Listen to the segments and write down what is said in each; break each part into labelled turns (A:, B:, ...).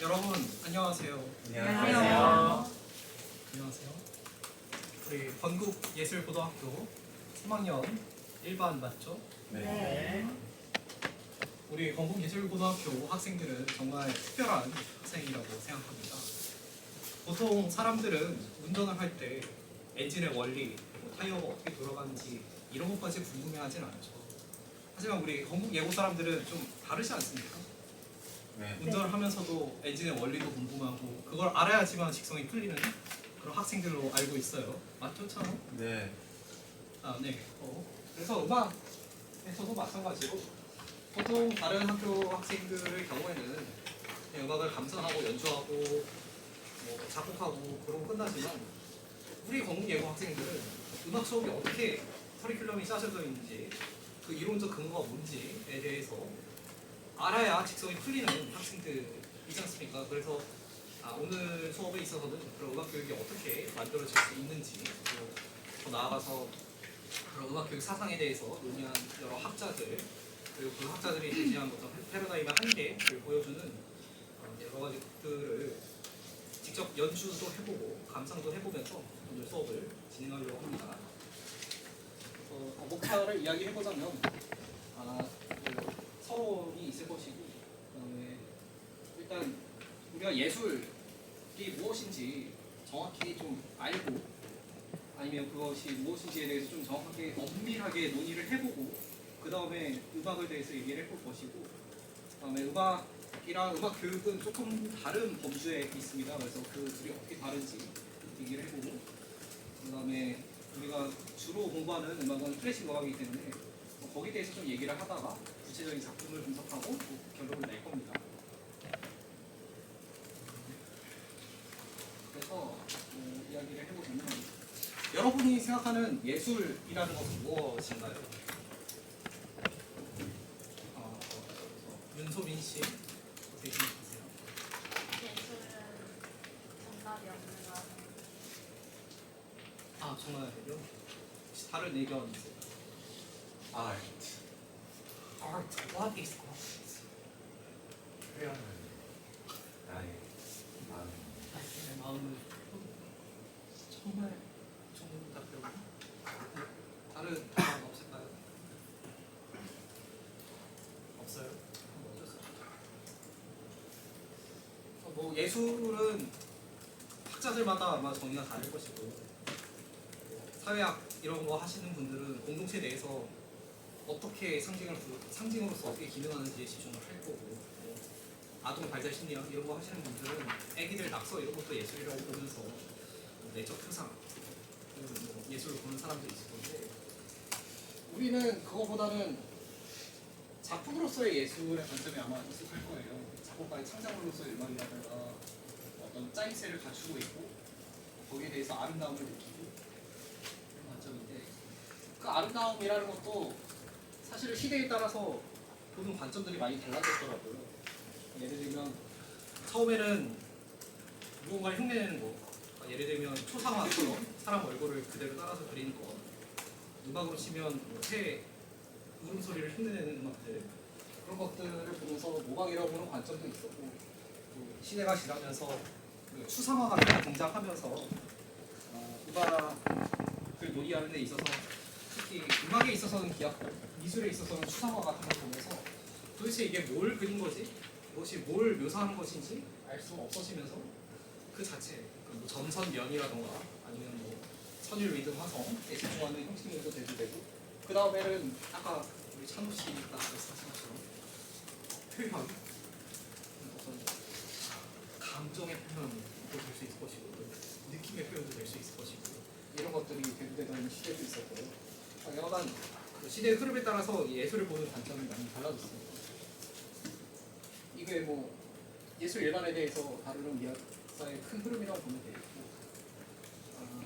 A: 여러분 안녕하세요.
B: 안녕하세요.
A: 안녕하세요. 우리 건국 예술고등학교 3학년 1반 맞죠?
B: 네.
A: 우리 건국 예술고등학교 학생들은 정말 특별한 학생이라고 생각합니다. 보통 사람들은 운전을 할 때 엔진의 원리, 뭐 타이어가 어떻게 돌아가는지 이런 것까지 궁금해하진 않죠. 하지만 우리 건국 예고 사람들은 좀 다르지 않습니까?
B: 네.
A: 운전을 하면서도 엔진의 원리도 궁금하고 그걸 알아야지만 직성이 풀리는 그런 학생들로 알고 있어요. 맞죠, 참?
B: 네.
A: 아, 네. 어, 그래서 음악에서도 마찬가지로 보통 다른 학교 학생들의 경우에는 그냥 음악을 감상하고 연주하고 뭐 작곡하고 그러고 끝나지만 우리 건국 예고 학생들은 음악 수업이 어떻게 커리큘럼이 짜져져 있는지 그 이론적 근거가 뭔지에 대해서 알아야 직성이 풀리는 학생들이지 않습니까? 그래서 아, 오늘 수업에 있어서는 그런 음악 교육이 어떻게 만들어질 수 있는지 더 나아가서 그런 음악 교육 사상에 대해서 논의한 여러 학자들 그리고 그 학자들이 제시한 어떤 패러다임의 한계를 보여주는 어, 여러 가지 것들을 직접 연주도 해보고 감상도 해보면서 오늘 수업을 진행하려고 합니다. 그래서 어, 목차를 이야기해보자면 아, 그 서론이 있을 것이고 그다음에 일단 우리가 예술이 무엇인지 정확히 좀 알고 아니면 그것이 무엇인지에 대해서 좀 정확하게 엄밀하게 논의를 해보고 그 다음에 음악에 대해서 얘기를 해볼 것이고 그 다음에 음악이랑 음악 교육은 조금 다른 범주에 있습니다. 그래서 그 둘이 어떻게 다른지 얘기를 해보고 그 다음에 우리가 주로 공부하는 음악은 클래식 음악이기 때문에 뭐 거기에 대해서 좀 얘기를 하다가 구체적인 작품을 분석하고 또 결론을 낼 겁니다. 그래서 어, 이야기를 해보자면 여러분이 생각하는 예술이라는 것은 무엇인가요? 어, 윤소민 씨 어떻게 생각하세요?
C: 예술은 정답이 없는 거 아니에요?
A: 아 정말요? 혹시 다른 의견 있어요?
B: 아트.
A: Art, what is art?
B: 표현은 나의 마음.
A: 자신의 마음을 정말 좋은 답변. 네, 다른 답안 없을까요? 없어요? 그럼 어쩔 수 없죠. 어, 뭐 예술은 학자들마다 아마 정의가 다를 것이고 뭐 사회학 이런 거 하시는 분들은 공동체 내에서 어떻게 상징을 부- 상징으로서 어떻게 기능하는지에 집중을 할 거고 뭐 아동 발달 심리학 이런 거 하시는 분들은 애기들 낙서 이런 것도 예술이라고 보면서 뭐 내적 표상 그리고 뭐 예술을 보는 사람도 있을 건데 우리는 그거보다는 작품으로서의 예술의 관점이 아마 익숙할 거예요. 작곡가의 창작물로서의 음악이라든가 어떤 짜임새를 갖추고 있고 거기에 대해서 아름다움을 느끼고 그런 관점인데 그 아름다움이라는 것도 사실 시대에 따라서 보는 관점들이 많이 달라졌더라고요. 예를 들면 처음에는 무언가를 흉내내는 거 그러니까 예를 들면 초상화처럼 사람 얼굴을 그대로 따라서 그리는 거 음악으로 치면 뭐새 울음소리를 흉내내는 음악들 그런 것들을 보면서 모방이라고 보는 관점도 있었고 또 시대가 지나면서 그 추상화가 다 등장하면서 어, 음악을 논의하는 데 있어서 특히 음악에 있어서는 기악곡 미술에 있어서는 추상화 같은 걸 보면서 도대체 이게 뭘 그린 거지? 이것이 뭘 묘사하는 것인지 알 수 없어지면서 그 자체 그뭐 전선면이라던가 아니면 뭐 선율 리듬 화성에 집중하는 형식으로도 돼도 되고 그 다음에는 아까 우리 찬호 씨가 말씀하신 것처럼 표현 어떤 감정의 표현도 될 수 있을 것이고 느낌의 표현도 될 수 있을 것이고 이런 것들이 대두되던 시대도 있었고요 아, 여하간 그 시대의 흐름에 따라서 예술을 보는 관점이 많이 달라졌습니다. 이게 뭐 예술 일반에 대해서 다루는 역사의 큰 흐름이라고 보면 되겠고 아,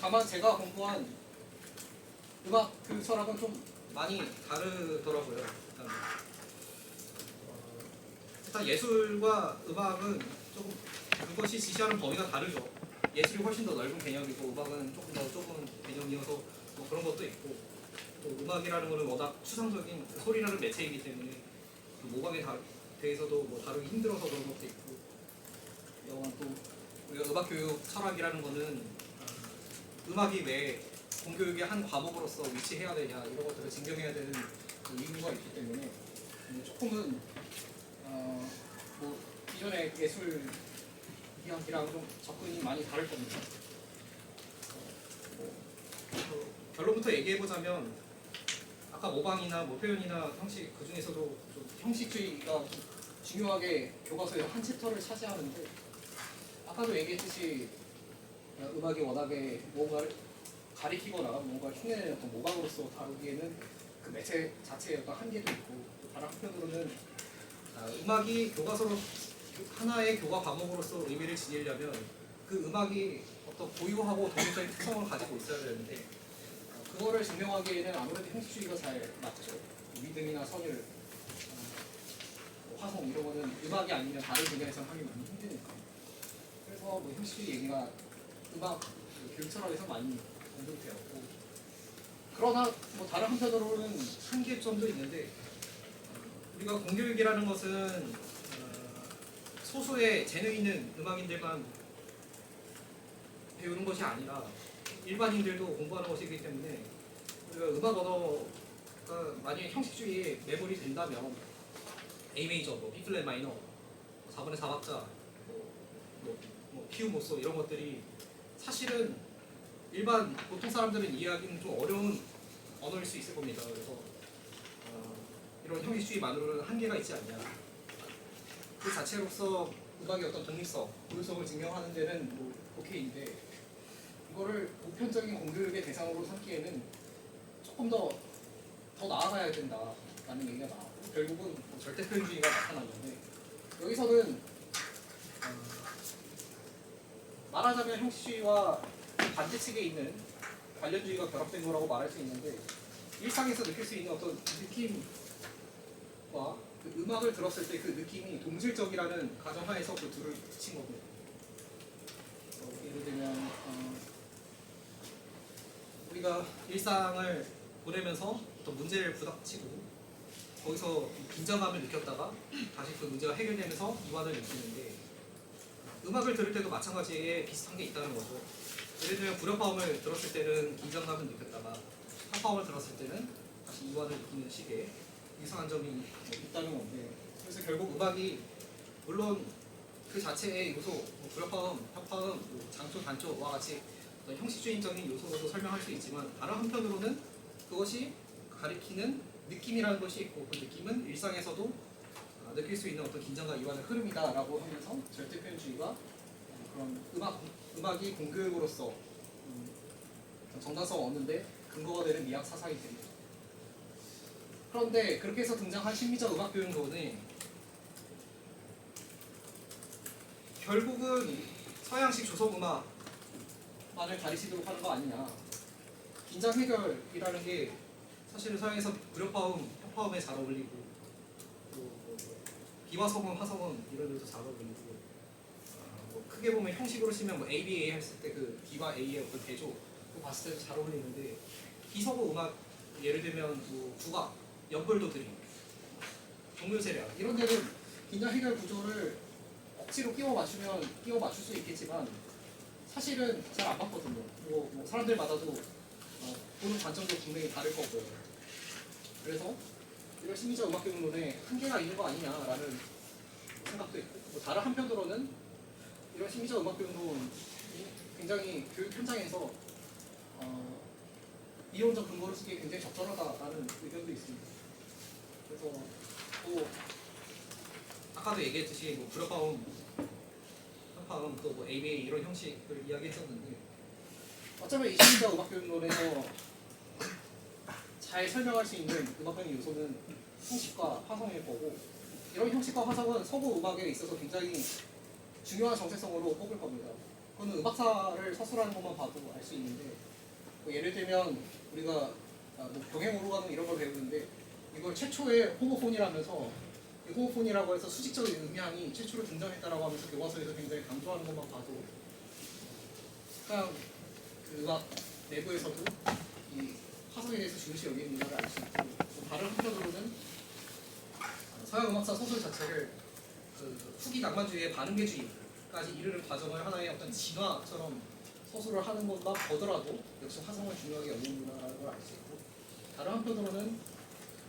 A: 다만 제가 공부한 음악 그 철학은 좀 많이 다르더라고요. 일단, 어, 일단 예술과 음악은 조금 그것이 지시하는 범위가 다르죠. 예술이 훨씬 더 넓은 개념이고 음악은 조금 더 좁은 개념이어서 뭐 그런 것도 있고 또 음악이라는 거는 워낙 추상적인 그 소리라는 매체이기 때문에 그 모방에 다 대해서도 뭐 다루기 힘들어서 그런 것도 있고 영원 또 우리가 음악 교육 철학이라는 거는 어, 음악이 왜 공교육의 한 과목으로서 위치해야 되냐 이런 것들을 증명해야 되는 그 이유가 있기 때문에 음, 조금은 어, 뭐 기존의 예술 이야기랑 좀 접근이 많이 다를 겁니다. 어, 뭐, 그 결론부터 얘기해 보자면 아까 모방이나 뭐 표현이나 형식 그 중에서도 좀 형식주의가 좀 중요하게 교과서의 한 챕터를 차지하는데 아까도 얘기했듯이 음악이 워낙에 뭔가를 가리키거나 뭔가 흉내내는 어떤 모방으로서 다루기에는 그 매체 자체의 어떤 한계도 있고 또 다른 한편으로는 아, 음악이 교과서로 하나의 교과 과목으로서 의미를 지니려면 그 음악이 어떤 고유하고 독립적인 특성을 가지고 있어야 되는데 어, 그거를 증명하기에는 아무래도 형식주의가 잘 맞죠. 리듬이나 선율, 어, 뭐 화성 이런 거는 음악이 아니면 다른 분야에서 하기 많이 힘드니까. 그래서 뭐 형식주의 얘기가 음악 그 교육 철학에서 많이 언급되었고 그러나 뭐 다른 한편으로는 한계점도 있는데 어, 우리가 공교육이라는 것은 어, 소수의 재능 있는 음악인들만 배우는 것이 아니라 일반인들도 공부하는 것이기 때문에 음악 언어가 만약에 형식주의에 매몰이 된다면 A 메이저, 뭐 B 플랫 마이너, 4분의 4박자, 뭐, 뭐, 뭐 피우모소 이런 것들이 사실은 일반 보통 사람들은 이해하기는 좀 어려운 언어일 수 있을 겁니다. 그래서 어, 이런 형식주의만으로는 한계가 있지 않냐. 그 자체로서 음악의 어떤 독립성, 고유성을 증명하는 데는 뭐 오케이인데 이거를 보편적인 공교육의 대상으로 삼기에는 조금 더 더 나아가야 된다라는 얘기가 나오고 결국은 뭐 절대표현주의가 나타나는데 여기서는 어, 말하자면 형식주의와 반대측에 있는 관련주의가 결합된 거라고 말할 수 있는데 일상에서 느낄 수 있는 어떤 느낌과 그 음악을 들었을 때 그 느낌이 동질적이라는 가정하에서 그 둘을 붙인 겁니다. 어, 예를 들면 어, 우리가 일상을 보내면서 어떤 문제를 부닥치고 거기서 긴장감을 느꼈다가 다시 그 문제가 해결되면서 이완을 느끼는데 음악을 들을 때도 마찬가지에 비슷한 게 있다는 거죠. 예를 들면 불협화음을 들었을 때는 긴장감을 느꼈다가 합화음을 들었을 때는 다시 이완을 느끼는 식의 이상한 점이 뭐 있다는 건데 그래서 결국 음악이 물론 그 자체의 요소, 뭐 불협화음, 협화음, 뭐 장초, 단초와 같이 어떤 형식주의적인 요소로도 설명할 수 있지만 다른 한편으로는 그것이 가리키는 느낌이라는 것이 있고 그 느낌은 일상에서도 아, 느낄 수 있는 어떤 긴장과 이완의 흐름이다라고 하면서 절대 표현주의가 어, 그런 음악 음악이 공교육으로서 음, 어떤 정당성을 얻는데 근거가 되는 미학 사상이 됩니다. 그런데 그렇게 해서 등장한 심리적 음악 교육론이 결국은 서양식 조성 음악 만을 가리키도록 하는 거 아니냐. 긴장 해결이라는 게 사실은 서양에서 불협화음, 협화음에 잘 어울리고 또 뭐, 비화성음, 화성음 이런 데도 잘 어울리고 아, 뭐 크게 보면 형식으로 치면 뭐 ABA 했을 때 그 B와 A의 어떤 대조 그거 봤을 때도 잘 어울리는데 비서고 음악 예를 들면 뭐 국악, 연벌도 드림, 동묘세력 이런 데는 긴장 해결 구조를 억지로 끼워 맞추면 끼워 맞출 수 있겠지만 사실은 잘안 맞거든요. 뭐, 뭐 사람들마다도 어, 보는 관점도 분명히 다를 거고요. 그래서 이런 심리적 음악 교육론에 한계가 있는 거 아니냐라는 생각도 있고 뭐 다른 한편으로는 이런 심리적 음악 교육론이 굉장히 교육 현장에서 어, 이론적 근거를 쓰기에 굉장히 적절하다라는 의견도 있습니다. 그래서 또 아까도 얘기했듯이 뭐 불협화음, 협화음 또뭐 ABA 이런 형식을 이야기했었는데 어쩌면 이 심리적 음악 교육론에서 잘 설명할 수 있는 음악적인 요소는 형식과 화성일 거고 이런 형식과 화성은 서구 음악에 있어서 굉장히 중요한 정체성으로 꼽을 겁니다. 그거는 음악사를 서술하는 것만 봐도 알 수 있는데 뭐 예를 들면 우리가 아, 뭐 병행 오르가는 이런 걸 배우는데 이걸 최초의 호모폰이라면서 이 호모폰이라고 해서 수직적인 음향이 최초로 등장했다라고 하면서 교과서에서 굉장히 강조하는 것만 봐도 그냥 그 음악 내부에서도 이 화성에 대해서 중시 여기는 문화를 알 수 있고 또 다른 한편으로는 서양 음악사 소설 자체를 그 후기 낭만주의의 반응계주의까지 이르는 과정을 하나의 어떤 진화처럼 서술을 하는 것만 보더라도 역시 화성을 중요하게 여기는구나라는 걸 알 수 있고 다른 한편으로는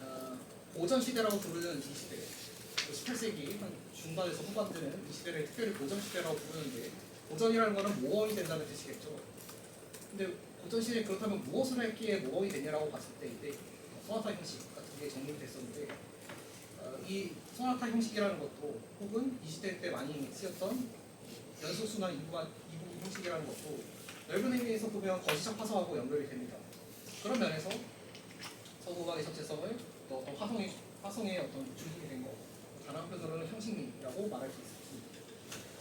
A: 어, 고전 시대라고 부르는 이 시대, 그 18세기 한 중반에서 후반 때는 이 시대를 특별히 고전 시대라고 부르는데 고전이라는 거는 모험이 된다는 뜻이겠죠. 근데 고전 시대 그렇다면 무엇을 했기에 모험이 됐냐라고 봤을 때 이때 소나타 형식 같은 게 정립이 됐었는데 어, 이 소나타 형식이라는 것도 혹은 이 시대 때 많이 쓰였던 연소수나 이부가 이부 형식이라는 것도 넓은 의미에서 보면 거시적 화성하고 연결이 됩니다. 그런 면에서 서구음악의 정체성을 또 화성의 화성의 어떤 중심이 된 거. 다 른 한편으로는 형식이라고 말할 수 있습니다.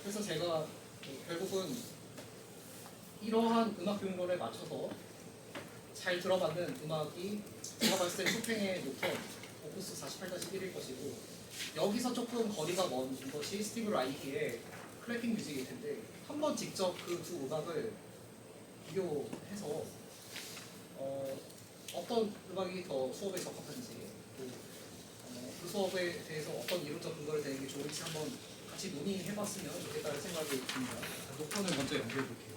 A: 그래서 제가 그 결국은 이러한 음악 교육론에 맞춰서 잘 들어맞는 음악이 제가 봤을 때 쇼팽의 노턴 오프스 48-1일 것이고 여기서 조금 거리가 먼 것이 스티브 라이히의 클래핑 뮤직일 텐데 한번 직접 그 두 음악을 비교해서 어, 어떤 음악이 더 수업에 적합한지 그 수업에 대해서 어떤 이론적 근거를 대는 게 좋을지 한번 같이 논의해봤으면 좋겠다는 생각이 듭니다.
B: 녹턴을 먼저 연결해 볼게요.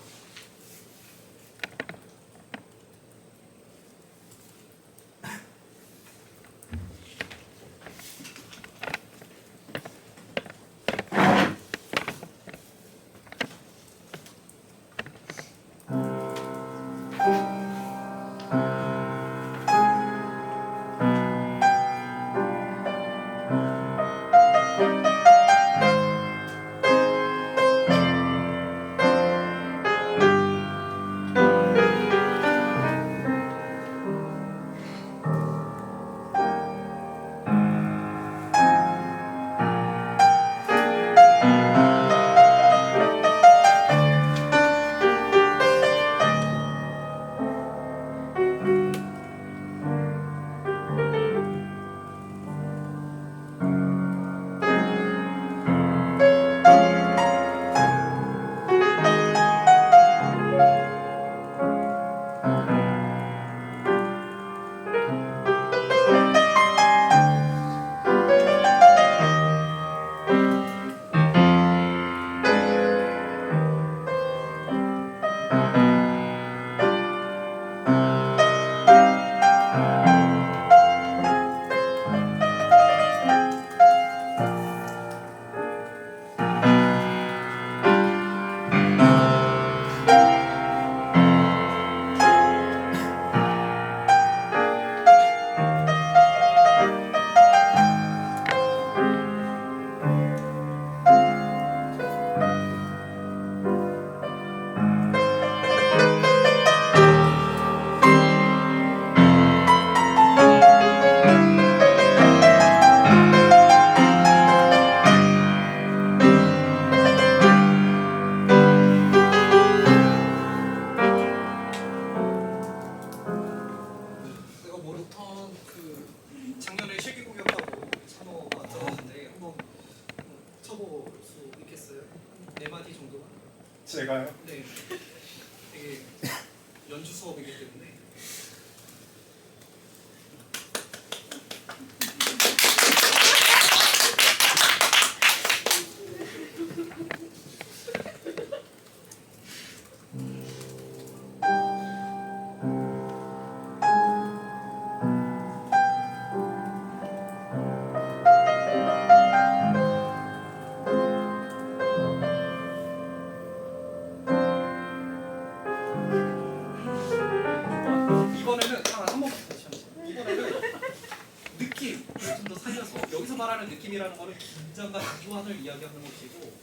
A: 유한을 이야기하는 것이고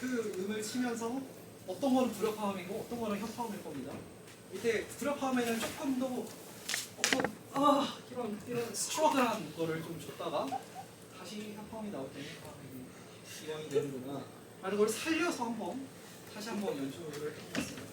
A: 그 음을 치면서 어떤 거는 불협화음이고 어떤 거는 협화음일 겁니다. 이때 불협화음에는 조금 더 어떤 아 이런 이런 스트러글한 거를 좀 줬다가 다시 협화음이 나올 때는 아 이왕이 되는구나 라는 걸 살려서 한번 다시 한번 연주를 해보겠습니다.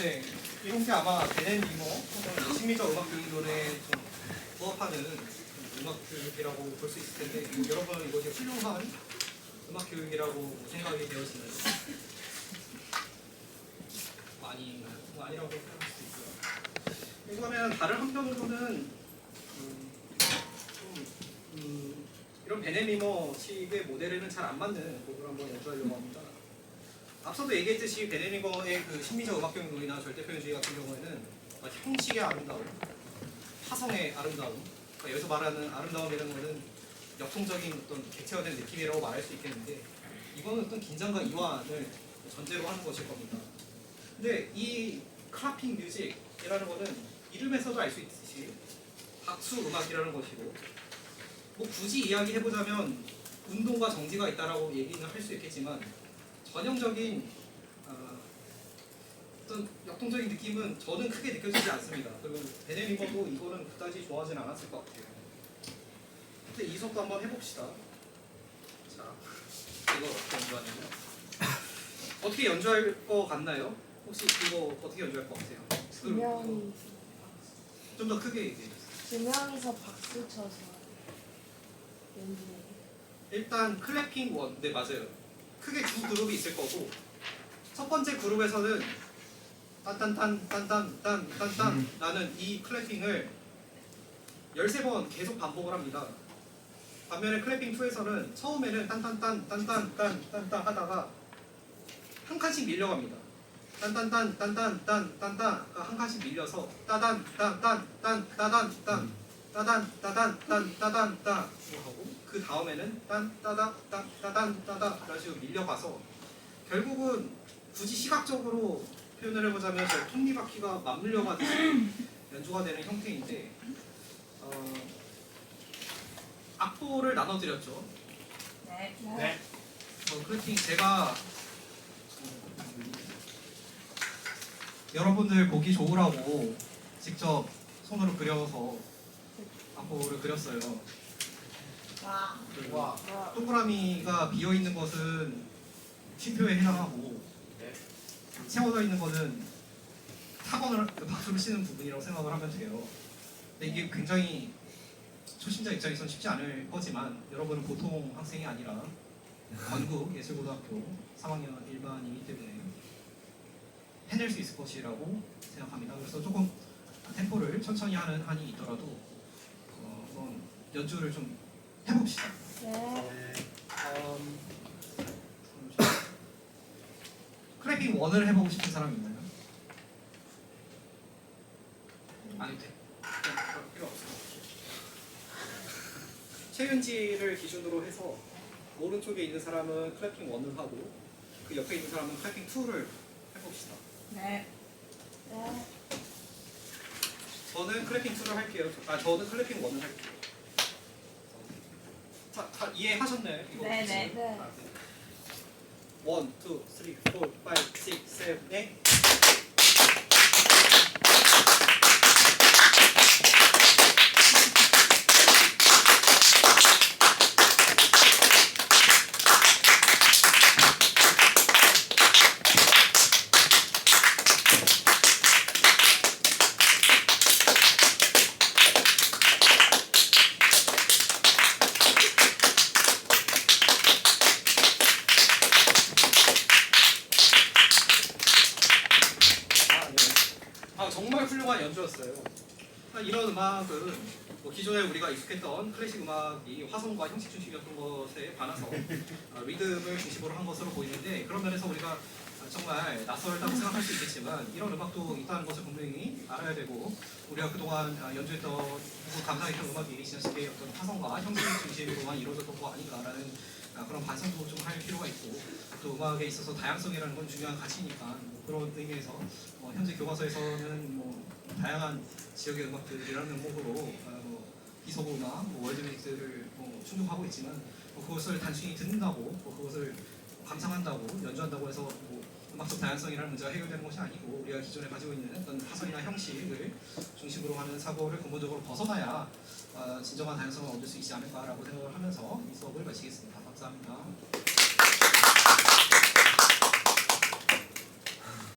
A: 네, 이런 게 아마 베넨 이모 심리적 음악 교육론에 좀 부합하는 음악 교육이라고 볼 수 있을 텐데 여러분 이거 되게 훌륭한 음악 교육이라고 생각이 되었으면 많이 아니라고 생각할 수 있고요. 이거는 다른 한편으로는 음, 좀, 음, 이런 베네미머 식의 모델에는 잘 안 맞는 곡을 한번 연주하려고 합니다. 앞서도 얘기했듯이 베네리거의 그 심리적 음악경론이나 절대 표현주의 같은 경우에는 어, 형식의 아름다움, 화성의 아름다움, 그러니까 여기서 말하는 아름다움이라는 것은 역동적인 어떤 객체화된 느낌이라고 말할 수 있겠는데 이거는 어떤 긴장과 이완을 전제로 하는 것일 겁니다. 근데 이 클라핑 뮤직이라는 것은 이름에서도 알 수 있듯이 박수 음악이라는 것이고 뭐 굳이 이야기해보자면 운동과 정지가 있다라고 얘기는 할 수 있겠지만 전형적인 어, 어떤 역동적인 느낌은 저는 크게 느껴지지 않습니다. 그리고 베네리버도 이거는 그다지 좋아하진 않았을 것 같아요. 근데 이석도 한번 해봅시다. 자, 이거 어떻게 연주하냐면 어떻게 연주할 것 같나요? 혹시 이거 어떻게 연주할 것 같아요?
D: 두 명이
A: 좀 더 크게 얘기해 주세요.
D: 두 명이서 박수 쳐서 연주해.
A: 일단 클래핑 원, 네 맞아요. 크게 두 그룹이 있을 거고 첫 번째 그룹에서는 딴딴딴 딴딴 딴 딴딴 라는 이 클래핑을 13번 계속 반복을 합니다. 반면에 클래핑 2에서는 처음에는 딴딴딴 딴딴 딴딴딴 하다가 한 칸씩 밀려갑니다. 딴딴딴 딴딴 딴 딴딴 한 칸씩 밀려서 따단 딴딴 딴 따단 딴 따단 따단 딴 따단 따 하고 그 다음에는 딴 따다 딴 따단 따다 이런 식으로 밀려가서 결국은 굳이 시각적으로 표현을 해보자면 저 톱니바퀴가 맞물려가듯이 연주가 되는 형태인데 어, 악보를 나눠드렸죠.
C: 네.
D: 네.
A: 어, 클래핑 제가 여러분들 보기 좋으라고 직접 손으로 그려서 악보를 그렸어요.
D: 와.
A: 동그라미가 비어 있는 것은 쉼표에 해당하고 채워져 있는 것은 타건을 그 박수를 치는 부분이라고 생각을 하면 돼요. 근데 이게 굉장히 초심자 입장에선 쉽지 않을 거지만 여러분은 보통 학생이 아니라 건국 예술고등학교 3학년 일반이기 때문에 해낼 수 있을 것이라고 생각합니다. 그래서 조금 템포를 천천히 하는 한이 있더라도 어, 연주를 좀 해봅시다.
D: 네.
A: 음, 크래핑 원을 해보고 싶은 사람 있나요? 아니 돼. 필요 없어. 최윤지를 기준으로 해서 오른쪽에 있는 사람은 클래핑 원을 하고 그 옆에 있는 사람은 클래핑 2를 해봅시다.
C: 네.
D: 네.
A: 저는 클래핑 2를 할게요. 아 저는 클래핑 1을 할게요. 이해하셨나요? 이거
C: 네,
A: 혹시?
C: 네.
D: 네.
A: 아, 네. 1, 2, 3, 4, 5, 6, 7, 8 아, 네. 아 정말 연주였어요. 아, 이런 음악은 뭐 기존에 우리가 익숙했던 클래식 음악이 화성과 형식 중심이었던 것에 반해서 아, 리듬을 중심으로 한 것으로 보이는데 그런 면에서 우리가 정말 낯설다고 생각할 수 있겠지만 이런 음악도 있다는 것을 분명히 알아야 되고 우리가 그동안 아, 연주했던 혹은 감상했던 음악이 지나치게 어떤 화성과 형식 중심으로만 이루어졌던 거 아닌가라는 아, 그런 반성도 좀 할 필요가 있고 또 음악에 있어서 다양성이라는 건 중요한 가치니까 뭐 그런 의미에서 어, 현재 교과서에서는 뭐 다양한 지역의 음악들이라는 명목으로 아, 뭐 비서고 음악, 뭐 월드뮤직들을 뭐 충족하고 있지만 뭐 그것을 단순히 듣는다고 뭐 그것을 감상한다고 연주한다고 해서 뭐 음악적 다양성이라는 문제가 해결되는 것이 아니고 우리가 기존에 가지고 있는 어떤 파선이나 형식을 중심으로 하는 사고를 근본적으로 벗어나야 아, 진정한 다양성을 얻을 수 있지 않을까라고 생각을 하면서 이 수업을 마치겠습니다. 감사합니다.